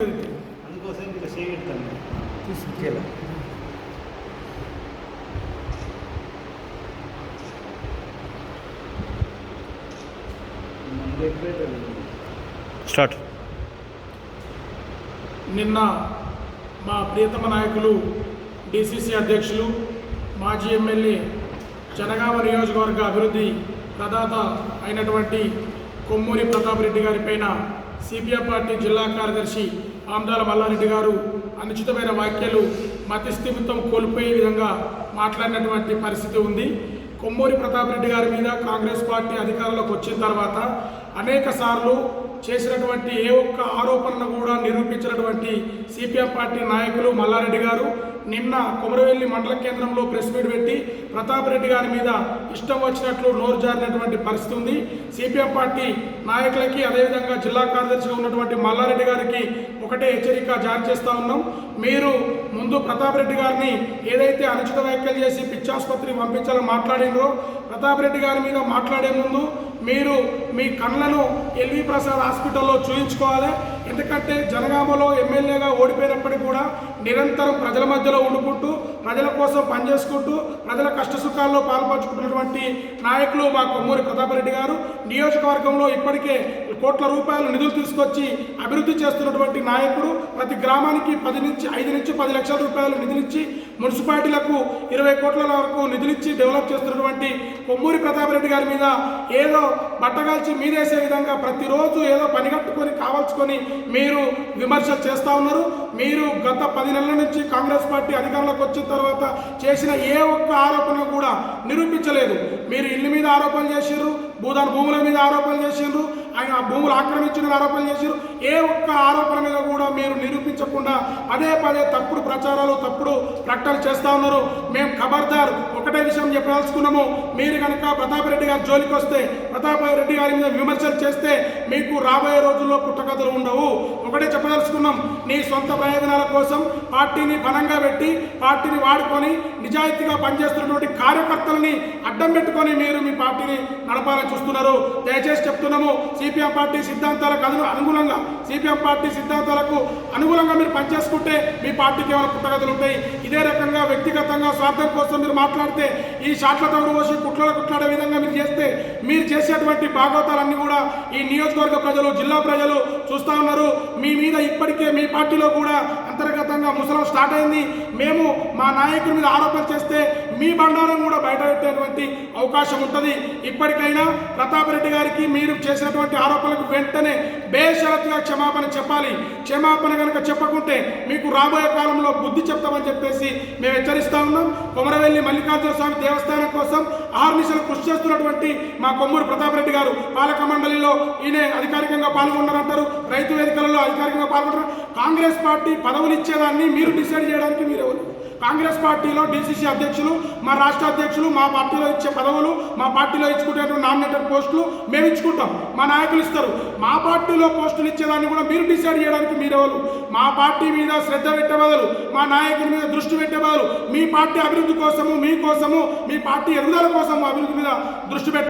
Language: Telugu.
అందుకోసం ఇంకా చేయగలుగుతాను తీసుకెళ్ళ. స్టార్ట్. నిన్న మా ప్రియతమ నాయకులు డిసిసి అధ్యక్షులు మాజీ ఎమ్మెల్యే జనగామ నియోజకవర్గ అభివృద్ధి ప్రదాత అయినటువంటి కొమ్మూరి ప్రతాప్ రెడ్డి గారి పైన సిపిఎం పార్టీ జిల్లా కార్యదర్శి ఆమ్దాల మల్లారెడ్డి గారు అనుచితమైన వ్యాఖ్యలు మతిస్థిమితం కోల్పోయే విధంగా మాట్లాడినటువంటి పరిస్థితి ఉంది. కొమ్మూరి ప్రతాప్ రెడ్డి గారి మీద కాంగ్రెస్ పార్టీ అధికారంలోకి వచ్చిన తర్వాత అనేక సార్లు చేసినటువంటి ఏ ఒక్క ఆరోపణను కూడా నిరూపించినటువంటి సిపిఎం పార్టీ నాయకులు మల్లారెడ్డి గారు నిన్న కొమరవెల్లి మండల కేంద్రంలో ప్రెస్ మీట్ పెట్టి ప్రతాప్ రెడ్డి గారి మీద ఇష్టం వచ్చినట్లు నోరు జారినటువంటి పరిస్థితి ఉంది. సిపిఎం పార్టీ నాయకులకి అదేవిధంగా జిల్లా కార్యదర్శిగా ఉన్నటువంటి మల్లారెడ్డి గారికి ఒకటే హెచ్చరిక జారీ చేస్తా ఉన్నాం. మీరు ముందు ప్రతాప్ రెడ్డి గారిని ఏదైతే అనుచిత వ్యాఖ్యలు చేసి పిచ్చాసుపత్రి పంపించాలని మాట్లాడినరో ప్రతాప్ రెడ్డి గారి మీద మాట్లాడే ముందు మీరు మీ కళ్ళను ఎల్వి ప్రసాద్ హాస్పిటల్లో చూయించుకోవాలి. ఎందుకంటే జనగామలో ఎమ్మెల్యేగా ఓడిపోయినప్పటికీ కూడా నిరంతరం ప్రజల మధ్యలో ఉండుకుంటూ ప్రజల కోసం పనిచేసుకుంటూ ప్రజల కష్టసుఖాల్లో పాల్పంచుకుంటున్నటువంటి నాయకులు మా కొమ్మూరి ప్రతాపరెడ్డి గారు. నియోజకవర్గంలో ఇప్పటికే కోట్ల రూపాయల నిధులు తీసుకొచ్చి అభివృద్ధి చేస్తున్నటువంటి నాయకుడు ప్రతి గ్రామానికి పది నుంచి ఐదు నుంచి పది లక్షల రూపాయలు నిధులిచ్చి మున్సిపాలిటీలకు ఇరవై కోట్ల వరకు నిధులిచ్చి డెవలప్ చేస్తున్నటువంటి కొమ్మూరి ప్రతాప్ రెడ్డి గారి మీద ఏదో బట్టగాల్చి మీదేసే విధంగా ప్రతిరోజు ఏదో పని కట్టుకొని కావాల్చుకొని మీరు విమర్శలు చేస్తూ ఉన్నారు. మీరు గత పది నెలల నుంచి కాంగ్రెస్ పార్టీ అధికారంలోకి వచ్చిన తర్వాత చేసిన ఏ ఒక్క ఆరోపణ కూడా నిరూపించలేదు. మీరు ఇల్లు మీద ఆరోపణలు చేసారు భూదాన భూముల మీద ఆరోపణలు చేసిండ్రు ఆయన భూములు ఆక్రమించిన ఆరోపణలు చేసారు ఏ ఒక్క ఆరోపణ మీద కూడా మీరు నిరూపించకుండా అదే పదే తప్పుడు ప్రచారాలు తప్పుడు ప్రకటనలు చేస్తా ఉన్నారు. మేము ఖబర్దార్. ఒకటే విషయం చెప్పదలుచుకున్నాము. మీరు కనుక ప్రతాప్ రెడ్డి గారి జోలికి వస్తే ప్రతాప్ రెడ్డి గారి మీద విమర్శలు చేస్తే మీకు రాబోయే రోజుల్లో పుట్టకథలు ఉండవు. ఒకటే చెప్పదలుచుకున్నాం. నీ సొంత ప్రయోజనాల కోసం పార్టీని బలంగా పెట్టి పార్టీని వాడుకొని నిజాయితీగా పనిచేస్తున్నటువంటి కార్యకర్తలని అడ్డం పెట్టుకొని మీరు మీ పార్టీని నడపాలని చూస్తున్నారు. దయచేసి చెప్తున్నాము సిపిఎం పార్టీ సిద్ధాంతాలకు అను అనుగుణంగా సిపిఎం పార్టీ సిద్ధాంతాలకు అనుగుణంగా మీరు పనిచేసుకుంటే మీ పార్టీకి ఏమైనా పుట్టగతులు ఉంటాయి. ఇదే రకంగా వ్యక్తిగతంగా స్వార్థం కోసం మీరు మాట్లాడితే ఈ షాట్ల తగుడు పోసి కుట్ల కుట్లాడే విధంగా మీరు చేస్తే మీరు చేసేటువంటి భాగవతాలన్నీ కూడా ఈ నియోజకవర్గ ప్రజలు జిల్లా ప్రజలు చూస్తూ ఉన్నారు. మీ మీద ఇప్పటికే మీ పార్టీలో కూడా అంతర్గతంగా ముసలం స్టార్ట్ అయింది. మేము మా నాయకుడి మీద ఆరోపణలు చేస్తే మీ బండారం కూడా బయట పెట్టేటువంటి అవకాశం ఉంటుంది. ఇప్పటికైనా ప్రతాప్ రెడ్డి గారికి మీరు చేసినటువంటి ఆరోపణలకు వెంటనే బేషరతుగా క్షమాపణ చెప్పాలి. క్షమాపణ కనుక చెప్పకుంటే మీకు రాబోయే కాలంలో బుద్ధి చెప్తామని చెప్పేసి మేము హెచ్చరిస్తా ఉన్నాం. కొమరవెల్లి మల్లికార్జున స్వామి దేవస్థానం కోసం ఆర్నిశలు కృషి చేస్తున్నటువంటి మా కొమ్మూరు ప్రతాప్ రెడ్డి గారు పాలక మండలిలో ఈయన అధికారికంగా పాల్గొన్నారంటారు. రైతు వేదికలలో అధికారికంగా పాల్గొంటారు. కాంగ్రెస్ పార్టీ పదవులు ఇచ్చేదాన్ని మీరు డిసైడ్ చేయడానికి మీరెవరు? కాంగ్రెస్ పార్టీలో డీసీసీ అధ్యక్షులు మా రాష్ట్ర అధ్యక్షులు మా పార్టీలో ఇచ్చే పదవులు మా పార్టీలో ఇచ్చుకునేటువంటి నామినేటెడ్ పోస్టులు మేము ఇచ్చుకుంటాం. మా నాయకులు ఇస్తారు. మా పార్టీలో పోస్టులు ఇచ్చేదాన్ని కూడా మీరు డిసైడ్ చేయడానికి మీరెవరు? మా పార్టీ మీద శ్రద్ధ పెట్టే బదులు మా నాయకుల మీద దృష్టి పెట్టే బదులు మీ పార్టీ అభివృద్ధి కోసము మీ కోసము మీ పార్టీ ఎదుగుదల కోసము అభివృద్ధి మీద దృష్టి పెట్ట